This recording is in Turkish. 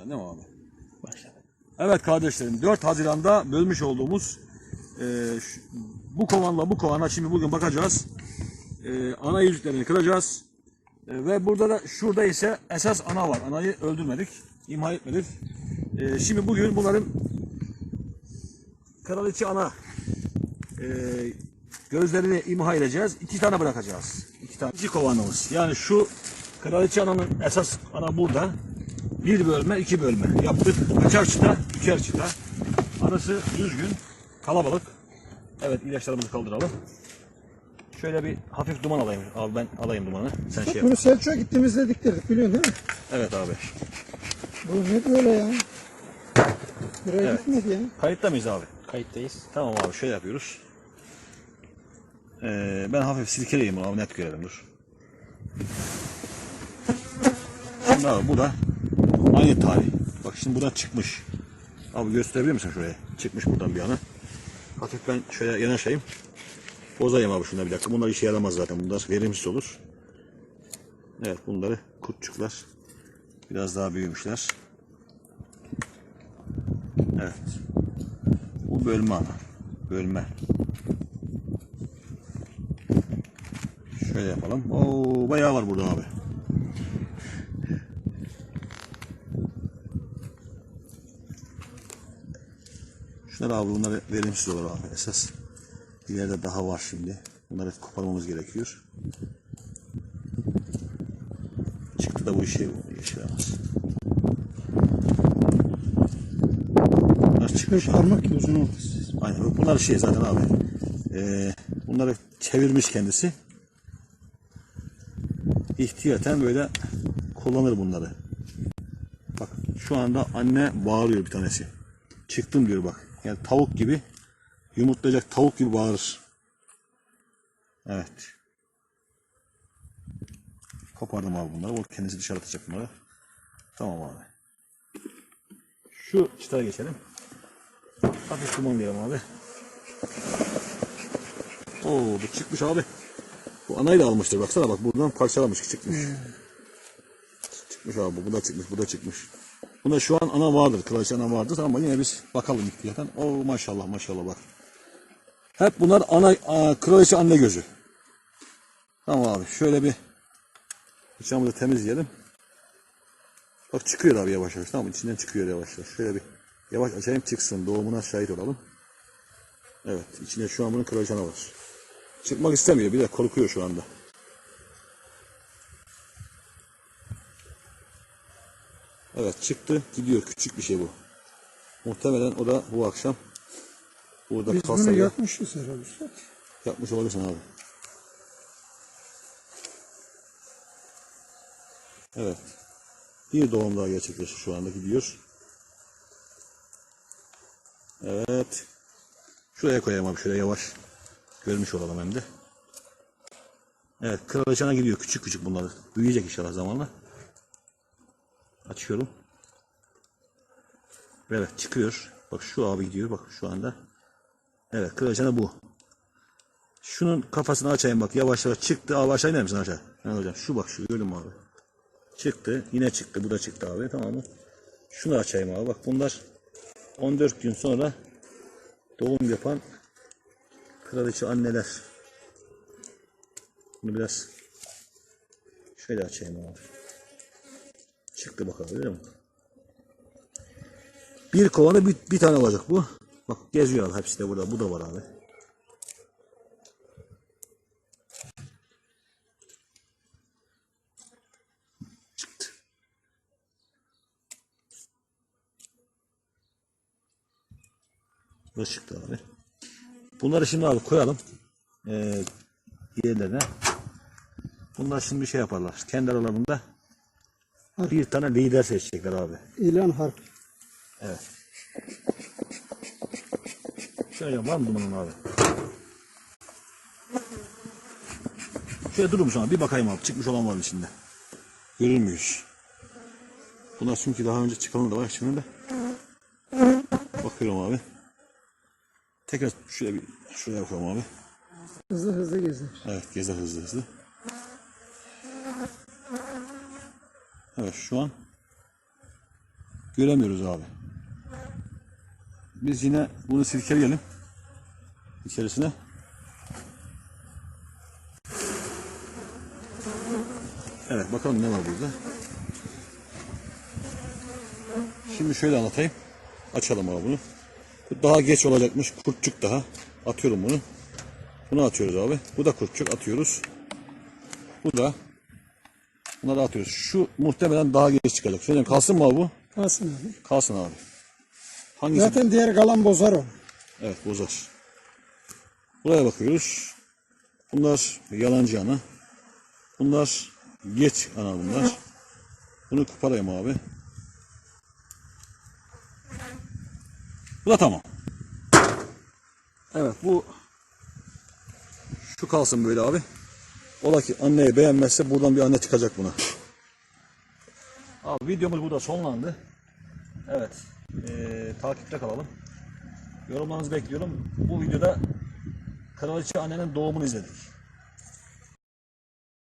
başlayacaksın değil mi abi? Başla. Evet kardeşlerim 4 Haziran'da bölmüş olduğumuz e, şu- bu kovanla bu kovana şimdi bugün bakacağız. E, ana yüzüklerini kıracağız. E, ve burada da şurada ise esas ana var. Anayı öldürmedik. imha etmedik. E, şimdi bugün bunların kraliçe ana e, gözlerini imha edeceğiz. İki tane bırakacağız. İki tane. İki kovanımız. Yani şu kraliçe ananın esas ana burada. Bir bölme, iki bölme yaptık. Kaçar çıta, üçer çıta. Arası düzgün, kalabalık. Evet ilaçlarımızı kaldıralım. Şöyle bir hafif duman alayım. Abi ben alayım dumanı. Sen şey yap. Bunu Selçuk'a gittiğimizde diktirdik biliyorsun değil mi? Evet abi. Bu ne böyle ya? Buraya Evet. gitmedi ya. Kayıtta mıyız abi? Kayıttayız. Tamam abi şöyle yapıyoruz. Ee, ben hafif silkeleyeyim bunu abi net görelim dur. Şimdi abi bu da aynı tarih. Bak şimdi buradan çıkmış. Abi gösterebilir misin şuraya? Çıkmış buradan bir yana. Hafif ben şöyle yanaşayım. Bozayım abi şuna bir dakika. Bunlar işe yaramaz zaten. Bunlar verimsiz olur. Evet bunları kurtçuklar. Biraz daha büyümüşler. Evet. Bu bölme ana. Bölme. Şöyle yapalım. Oo bayağı var burada abi. Şunlar abi bunlar verimsiz olur abi esas. İleride daha var şimdi. Bunları koparmamız gerekiyor. Çıktı da bu işe yaşayamaz. Bunlar çıkmış abi. Parmak gibi uzun oldu. Aynen. Bunlar şey zaten abi. Ee, bunları çevirmiş kendisi. İhtiyaten böyle kullanır bunları. Bak şu anda anne bağırıyor bir tanesi. Çıktım diyor bak. Yani tavuk gibi yumurtlayacak tavuk gibi bağırır. Evet. Kopardım abi bunları. O kendisi dışarı atacak bunları. Tamam abi. Şu çıtaya geçelim. Hafif dumanlayalım abi. Oo bu çıkmış abi. Bu anayı da almıştır baksana bak buradan parçalamış çıkmış. Çıkmış abi bu, bu da çıkmış bu da çıkmış. Bunda şu an ana vardır kraliçe ana vardır ama yine biz bakalım ihtiyaten. Oo maşallah maşallah bak. Hep bunlar ana a, kraliçe anne gözü. Tamam abi şöyle bir bıçağımızı temizleyelim. Bak çıkıyor abi yavaş yavaş tamam içinden çıkıyor yavaş yavaş. Şöyle bir yavaş açayım çıksın doğumuna şahit olalım. Evet içinde şu an bunun kraliçanı var. Çıkmak istemiyor bir de korkuyor şu anda. Evet çıktı gidiyor küçük bir şey bu. Muhtemelen o da bu akşam burada Biz kalsa bunu ya- yakmışız herhalde. yapmış olabilirsin abi. Evet. Bir doğum daha gerçekleşti şu anda gidiyor. Evet. Şuraya koyayım abi şöyle yavaş. Görmüş olalım hem de. Evet kraliçana gidiyor küçük küçük bunlar. Büyüyecek inşallah zamanla. Açıyorum. Evet çıkıyor. Bak şu abi gidiyor bak şu anda. Evet kraliçana bu. Şunun kafasını açayım bak yavaş yavaş çıktı. Abi aşağı iner misin aşağı? Ha hocam şu bak şu gördün abi? Çıktı. Yine çıktı. Bu da çıktı abi tamam mı? Şunu açayım abi. Bak bunlar 14 gün sonra doğum yapan kraliçe anneler. Bunu biraz şöyle açayım abi. Çıktı bakalım görüyor musun? Bir kovanı bir, bir tane olacak bu. Bak geziyor hepsi de burada. Bu da var abi. Çıktı. Bu da çıktı abi. Bunları şimdi abi koyalım. Ee, yerlerine. Bunlar şimdi bir şey yaparlar. Kendi aralarında bir tane lider seçecekler abi. İlan harf. Evet. Şöyle var mı dumanın abi? Şöyle durmuş ama bir bakayım abi. Çıkmış olan var mı içinde? Görülmüyor. Bunlar çünkü daha önce çıkanı da var içinde de. Bakıyorum abi. Tekrar şöyle bir şuraya bakalım abi. Hızlı hızlı gezer. Evet gezer hızlı hızlı. Evet şu an göremiyoruz abi. Biz yine bunu silkeleyelim. içerisine. Evet bakalım ne var burada. Şimdi şöyle anlatayım. Açalım abi bunu. Bu daha geç olacakmış. Kurtçuk daha. Atıyorum bunu. Bunu atıyoruz abi. Bu da kurtçuk atıyoruz. Bu da. Bunları atıyoruz. Şu muhtemelen daha geç çıkacak. Söyleyeyim kalsın mı abi bu? Kalsın abi. Kalsın abi. Hangisi? Zaten diğer kalan bozar o. Evet bozar. Buraya bakıyoruz. Bunlar yalancı ana. Bunlar geç ana bunlar. Bunu koparayım abi. Bu da tamam. Evet bu şu kalsın böyle abi. Ola ki anneyi beğenmezse buradan bir anne çıkacak buna. Abi videomuz burada sonlandı. Evet. eee, takipte kalalım. Yorumlarınızı bekliyorum. Bu videoda Kraliçe annenin doğumunu izledik.